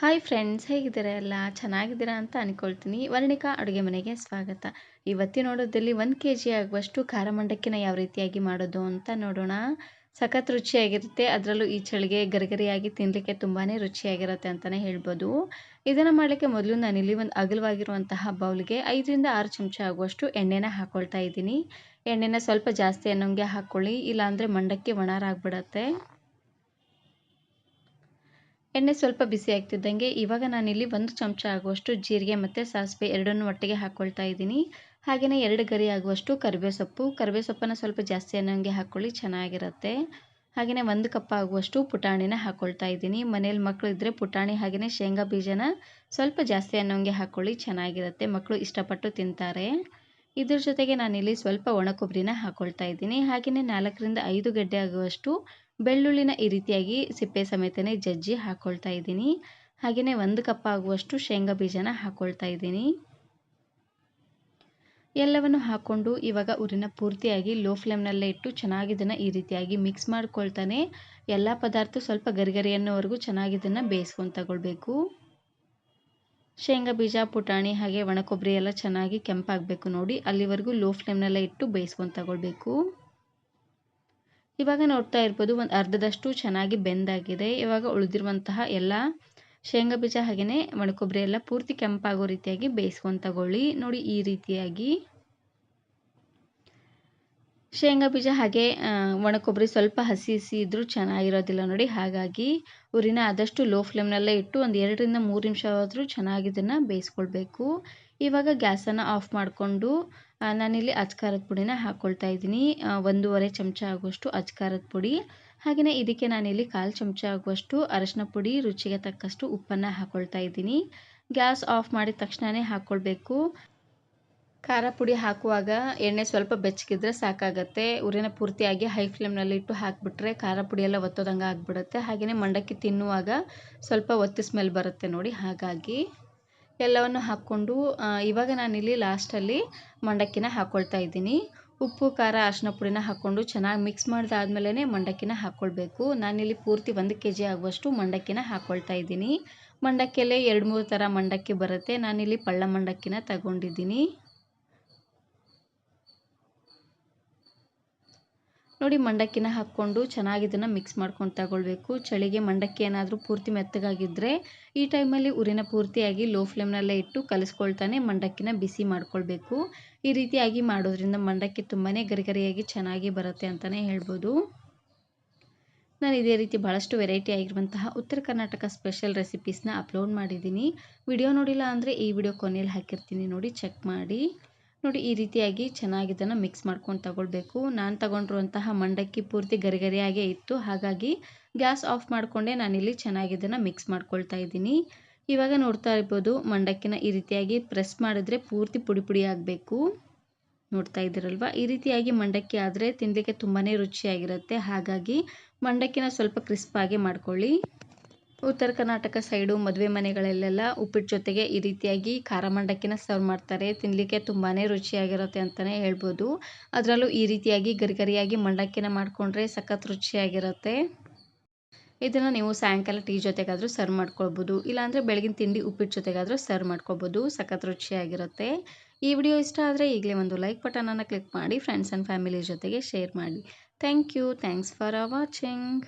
Hi friends ಹೇಗಿದ್ದೀರಾ ಎಲ್ಲ? ಚೆನ್ನಾಗಿದ್ದೀರಾ ಅಂತ ಅಂದ್ಕೊಳ್ತೀನಿ ವರ್ಣಿಕಾ ಅಡುಗೆ ಮನೆಗೆ ಸ್ವಾಗತ. ಇವತ್ತಿನ ನೋಡೋದಲ್ಲಿ ಒಂದು ಕೆ ಜಿ ಆಗುವಷ್ಟು ಖಾರ ಮಂಡಕ್ಕಿನ ಯಾವ ರೀತಿಯಾಗಿ ಮಾಡೋದು ಅಂತ ನೋಡೋಣ. ಸಖತ್ ರುಚಿಯಾಗಿರುತ್ತೆ. ಅದರಲ್ಲೂ ಈ ಚಳಿಗೆ ಗರಿಗರಿಯಾಗಿ ತಿನ್ನಲಿಕ್ಕೆ ತುಂಬಾ ರುಚಿಯಾಗಿರುತ್ತೆ ಅಂತಲೇ ಹೇಳ್ಬೋದು. ಇದನ್ನು ಮಾಡಲಿಕ್ಕೆ ಮೊದಲು ನಾನಿಲ್ಲಿ ಒಂದು ಅಗಲವಾಗಿರುವಂತಹ ಬೌಲ್ಗೆ ಐದರಿಂದ ಆರು ಚಮಚ ಆಗುವಷ್ಟು ಎಣ್ಣೆನ ಹಾಕ್ಕೊಳ್ತಾ ಇದ್ದೀನಿ. ಎಣ್ಣೆನ ಸ್ವಲ್ಪ ಜಾಸ್ತಿ ಅನ್ನೋಂಗೆ ಹಾಕ್ಕೊಳ್ಳಿ ಇಲ್ಲಾಂದರೆ ಮಂಡಕ್ಕಿ ಒಣಾರಾಗ್ಬಿಡತ್ತೆ ಎಣ್ಣೆ ಸ್ವಲ್ಪ ಬಿಸಿ ಆಗ್ತಿದ್ದಂಗೆ ಇವಾಗ ನಾನಿಲ್ಲಿ ಒಂದು ಚಮಚ ಆಗುವಷ್ಟು ಜೀರಿಗೆ ಮತ್ತು ಸಾಸಿವೆ ಎರಡನ್ನೂ ಒಟ್ಟಿಗೆ ಹಾಕ್ಕೊಳ್ತಾ ಇದ್ದೀನಿ. ಹಾಗೆಯೇ ಎರಡು ಗರಿ ಆಗುವಷ್ಟು ಕರಿಬೇವು ಸೊಪ್ಪು ಕರಿಬೇವು ಸೊಪ್ಪನ್ನು ಸ್ವಲ್ಪ ಜಾಸ್ತಿ ಅನ್ನೋಂಗೆ ಹಾಕ್ಕೊಳ್ಳಿ ಚೆನ್ನಾಗಿರುತ್ತೆ. ಹಾಗೆಯೇ ಒಂದು ಕಪ್ ಆಗುವಷ್ಟು ಪುಟಾಣಿನ ಹಾಕ್ಕೊಳ್ತಾ ಇದ್ದೀನಿ. ಮನೇಲಿ ಮಕ್ಕಳು ಇದ್ದರೆ ಪುಟಾಣಿ ಹಾಗೆಯೇ ಶೇಂಗಾ ಬೀಜನ ಸ್ವಲ್ಪ ಜಾಸ್ತಿ ಅನ್ನೋಂಗೆ ಹಾಕ್ಕೊಳ್ಳಿ ಚೆನ್ನಾಗಿರುತ್ತೆ. ಮಕ್ಕಳು ಇಷ್ಟಪಟ್ಟು ತಿಂತಾರೆ. ಇದ್ರ ಜೊತೆಗೆ ನಾನಿಲ್ಲಿ ಸ್ವಲ್ಪ ಒಣ ಕೊಬ್ಬರಿನ ಹಾಕ್ಕೊಳ್ತಾ ಇದ್ದೀನಿ. ಹಾಗೆಯೇ ನಾಲ್ಕರಿಂದ ಐದು ಗಡ್ಡೆ ಆಗುವಷ್ಟು ಬೆಳ್ಳುಳ್ಳಿನ ಈ ರೀತಿಯಾಗಿ ಸಿಪ್ಪೆ ಸಮೇತನೇ ಜಜ್ಜಿ ಹಾಕ್ಕೊಳ್ತಾ ಇದ್ದೀನಿ. ಹಾಗೆಯೇ ಒಂದು ಕಪ್ ಆಗುವಷ್ಟು ಶೇಂಗಾ ಬೀಜನ ಹಾಕ್ಕೊಳ್ತಾ ಇದ್ದೀನಿ. ಎಲ್ಲವನ್ನು ಹಾಕ್ಕೊಂಡು ಇವಾಗ ಉರಿನ ಪೂರ್ತಿಯಾಗಿ ಲೋ ಫ್ಲೇಮ್ನಲ್ಲೇ ಇಟ್ಟು ಚೆನ್ನಾಗಿ ಇದನ್ನು ಈ ರೀತಿಯಾಗಿ ಮಿಕ್ಸ್ ಮಾಡ್ಕೊಳ್ತಾನೆ. ಎಲ್ಲ ಪದಾರ್ಥ ಸ್ವಲ್ಪ ಗರಿಗರಿ ಅನ್ನೋವರೆಗೂ ಚೆನ್ನಾಗಿ ಇದನ್ನು ಬೇಯಿಸ್ಕೊಂಡು ತಗೊಳ್ಬೇಕು. ಶೇಂಗಾ ಬೀಜ, ಪುಟಾಣಿ ಹಾಗೆ ಒಣ ಕೊಬ್ಬರಿ ಎಲ್ಲ ಚೆನ್ನಾಗಿ ಕೆಂಪಾಗಬೇಕು ನೋಡಿ. ಅಲ್ಲಿವರೆಗೂ ಲೋ ಫ್ಲೇಮ್ನಲ್ಲೇ ಇಟ್ಟು ಬೇಯಿಸ್ಕೊಂಡು ತಗೊಳ್ಬೇಕು. ಇವಾಗ ನೋಡ್ತಾ ಇರ್ಬೋದು ಒಂದು ಅರ್ಧದಷ್ಟು ಚೆನ್ನಾಗಿ ಬೆಂದಾಗಿದೆ ಇವಾಗ ಉಳಿದಿರುವಂತಹ ಎಲ್ಲ ಶೇಂಗಾ ಬೀಜ ಹಾಗೆಯೇ ಒಣಕೊಬ್ಬರಿ ಎಲ್ಲ ಪೂರ್ತಿ ಕೆಂಪಾಗೋ ರೀತಿಯಾಗಿ ಬೇಯಿಸ್ಕೊಂಡು ತಗೊಳ್ಳಿ. ನೋಡಿ ಈ ರೀತಿಯಾಗಿ ಶೇಂಗಾ ಬೀಜ ಹಾಗೆ ಒಣಕೊಬ್ಬರಿ ಸ್ವಲ್ಪ ಹಸಿ ಹಸಿ ಇದ್ದರೂ ಚೆನ್ನಾಗಿರೋದಿಲ್ಲ ನೋಡಿ. ಹಾಗಾಗಿ ಉರಿನ ಆದಷ್ಟು ಲೋ ಫ್ಲೇಮ್ನಲ್ಲೇ ಇಟ್ಟು ಒಂದು ಎರಡರಿಂದ ಮೂರು ನಿಮಿಷ ಆದರೂ ಚೆನ್ನಾಗಿ ಇದನ್ನು ಬೇಯಿಸ್ಕೊಳ್ಬೇಕು. ಇವಾಗ ಗ್ಯಾಸನ್ನು ಆಫ್ ಮಾಡಿಕೊಂಡು ನಾನಿಲ್ಲಿ ಅಚ್ಕಾರದ ಪುಡಿನ ಹಾಕ್ಕೊಳ್ತಾ ಇದ್ದೀನಿ. ಒಂದೂವರೆ ಚಮಚ ಆಗುವಷ್ಟು ಅಚ್ಕಾರದ ಪುಡಿ. ಹಾಗೆಯೇ ಇದಕ್ಕೆ ನಾನಿಲ್ಲಿ ಕಾಲು ಚಮಚ ಆಗುವಷ್ಟು ಅರಶಿನ ಪುಡಿ, ರುಚಿಗೆ ತಕ್ಕಷ್ಟು ಉಪ್ಪನ್ನು ಹಾಕ್ಕೊಳ್ತಾ ಇದ್ದೀನಿ. ಗ್ಯಾಸ್ ಆಫ್ ಮಾಡಿದ ತಕ್ಷಣವೇ ಹಾಕ್ಕೊಳ್ಬೇಕು ಖಾರ ಪುಡಿ ಹಾಕುವಾಗ ಎಣ್ಣೆ ಸ್ವಲ್ಪ ಬೆಚ್ಚಗಿದ್ರೆ ಸಾಕಾಗತ್ತೆ. ಉರಿನ ಪೂರ್ತಿಯಾಗಿ ಹೈ ಫ್ಲೇಮ್ನಲ್ಲಿ ಇಟ್ಟು ಹಾಕಿಬಿಟ್ರೆ ಖಾರ ಪುಡಿ ಎಲ್ಲ ಒತ್ತೋದಂಗೆ ಆಗಿಬಿಡುತ್ತೆ. ಹಾಗೆಯೇ ಮಂಡಕ್ಕಿ ತಿನ್ನುವಾಗ ಸ್ವಲ್ಪ ಒತ್ತಿ ಸ್ಮೆಲ್ ಬರುತ್ತೆ ನೋಡಿ ಹಾಗಾಗಿ. ಎಲ್ಲವನ್ನು ಹಾಕ್ಕೊಂಡು ಇವಾಗ ನಾನಿಲ್ಲಿ ಲಾಸ್ಟಲ್ಲಿ ಮಂಡಕ್ಕಿನ ಹಾಕ್ಕೊಳ್ತಾ ಇದ್ದೀನಿ. ಉಪ್ಪು, ಖಾರ ಅರಿಶಿನ ಪುಡಿನ ಹಾಕ್ಕೊಂಡು ಚೆನ್ನಾಗಿ ಮಿಕ್ಸ್ ಮಾಡಿದಾದ್ಮೇಲೆ ಮಂಡಕ್ಕಿನ ಹಾಕ್ಕೊಳ್ಬೇಕು ನಾನಿಲ್ಲಿ ಪೂರ್ತಿ ಒಂದು ಕೆ ಜಿ ಆಗುವಷ್ಟು ಮಂಡಕ್ಕಿನ ಹಾಕ್ಕೊಳ್ತಾ ಇದ್ದೀನಿ. ಮಂಡಕ್ಕಿಯಲ್ಲೇ ಎರಡು, ಮೂರು ಥರ ಮಂಡಕ್ಕಿ ಬರುತ್ತೆ. ನಾನಿಲ್ಲಿ ಪಳ್ಳ ಮಂಡಕ್ಕಿನ ತಗೊಂಡಿದ್ದೀನಿ. ನೋಡಿ ಮಂಡಕ್ಕಿನ ಹಾಕ್ಕೊಂಡು ಚೆನ್ನಾಗಿ ಇದನ್ನು ಮಿಕ್ಸ್ ಮಾಡ್ಕೊಂಡು ತಗೊಳ್ಬೇಕು. ಚಳಿಗೆ ಮಂಡಕ್ಕಿ ಏನಾದರೂ ಪೂರ್ತಿ ಮೆತ್ತಗಾಗಿದ್ದರೆ ಈ ಟೈಮಲ್ಲಿ ಉರಿನ ಪೂರ್ತಿಯಾಗಿ ಲೋ ಫ್ಲೇಮ್ನಲ್ಲೇ ಇಟ್ಟು ಕಲಿಸ್ಕೊಳ್ತಾನೆ ಮಂಡಕ್ಕಿನ ಬಿಸಿ ಮಾಡ್ಕೊಳ್ಬೇಕು. ಈ ರೀತಿಯಾಗಿ ಮಾಡೋದ್ರಿಂದ ಮಂಡಕ್ಕಿ ತುಂಬಾ ಗರಿಗರಿಯಾಗಿ ಚೆನ್ನಾಗಿ ಬರುತ್ತೆ ಅಂತಲೇ ಹೇಳ್ಬೋದು. ನಾನು ಇದೇ ರೀತಿ ಭಾಳಷ್ಟು ವೆರೈಟಿ ಆಗಿರುವಂತಹ ಉತ್ತರ ಕರ್ನಾಟಕ ಸ್ಪೆಷಲ್ ರೆಸಿಪೀಸ್ನ ಅಪ್ಲೋಡ್ ಮಾಡಿದ್ದೀನಿ. ವಿಡಿಯೋ ನೋಡಿಲ್ಲ ಅಂದರೆ ಈ ವಿಡಿಯೋ ಕೊನೆಯಲ್ಲಿ ಹಾಕಿರ್ತೀನಿ ನೋಡಿ ಚೆಕ್ ಮಾಡಿ. ನೋಡಿ, ಈ ರೀತಿಯಾಗಿ ಚೆನ್ನಾಗಿ ಇದನ್ನು ಮಿಕ್ಸ್ ಮಾಡ್ಕೊಂಡು ತಗೊಳ್ಬೇಕು. ನಾನು ತಗೊಂಡಿರುವಂತಹ ಮಂಡಕ್ಕಿ ಪೂರ್ತಿ ಗರಿಗರಿಯಾಗೇ ಇತ್ತು. ಹಾಗಾಗಿ ಗ್ಯಾಸ್ ಆಫ್ ಮಾಡಿಕೊಂಡೆ ನಾನಿಲ್ಲಿ ಚೆನ್ನಾಗಿ ಇದನ್ನು ಮಿಕ್ಸ್ ಮಾಡ್ಕೊಳ್ತಾ ಇದ್ದೀನಿ. ಇವಾಗ ನೋಡ್ತಾ ಇರ್ಬೋದು, ಮಂಡಕ್ಕಿನ ಈ ರೀತಿಯಾಗಿ ಪ್ರೆಸ್ ಮಾಡಿದ್ರೆ ಪೂರ್ತಿ ಪುಡಿ ಪುಡಿ ಆಗಬೇಕು. ನೋಡ್ತಾ ಇದ್ದೀರಲ್ವ? ಈ ರೀತಿಯಾಗಿ ಮಂಡಕ್ಕಿ ಆದರೆ ತಿನ್ನಲಿಕ್ಕೆ ತುಂಬಾ ರುಚಿಯಾಗಿರುತ್ತೆ. ಹಾಗಾಗಿ ಮಂಡಕ್ಕಿನ ಸ್ವಲ್ಪ ಕ್ರಿಸ್ಪಾಗೆ ಮಾಡ್ಕೊಳ್ಳಿ. ಉತ್ತರ ಕರ್ನಾಟಕ ಸೈಡು ಮದುವೆ ಮನೆಗಳಲ್ಲೆಲ್ಲ ಉಪ್ಪಿಟ್ಟು ಜೊತೆಗೆ ಈ ರೀತಿಯಾಗಿ ಖಾರ ಮಂಡಕ್ಕಿನ ಸರ್ವ್ ಮಾಡ್ತಾರೆ. ತಿನ್ನಲಿಕ್ಕೆ ತುಂಬಾ ರುಚಿಯಾಗಿರುತ್ತೆ ಅಂತಲೇ ಹೇಳ್ಬೋದು. ಅದರಲ್ಲೂ ಈ ರೀತಿಯಾಗಿ ಗರಿಗರಿಯಾಗಿ ಮಂಡಕ್ಕಿನ ಮಾಡಿಕೊಂಡ್ರೆ ಸಖತ್ ರುಚಿಯಾಗಿರುತ್ತೆ. ಇದನ್ನು ನೀವು ಸಾಯಂಕಾಲ ಟೀ ಜೊತೆಗಾದರೂ ಸರ್ವ್ ಮಾಡ್ಕೊಳ್ಬೋದು. ಇಲ್ಲಾಂದರೆ ಬೆಳಗಿನ ತಿಂಡಿ ಉಪ್ಪಿಟ್ಟು ಜೊತೆಗಾದರೂ ಸರ್ವ್ ಮಾಡ್ಕೊಬೋದು ಸಖತ್ ರುಚಿಯಾಗಿರುತ್ತೆ. ಈ ವಿಡಿಯೋ ಇಷ್ಟ ಆದರೆ ಈಗಲೇ ಒಂದು ಲೈಕ್ ಬಟನನ್ನು ಕ್ಲಿಕ್ ಮಾಡಿ ಫ್ರೆಂಡ್ಸ್ ಆ್ಯಂಡ್ ಫ್ಯಾಮಿಲಿ ಜೊತೆಗೆ ಶೇರ್ ಮಾಡಿ. Thank you thanks for watching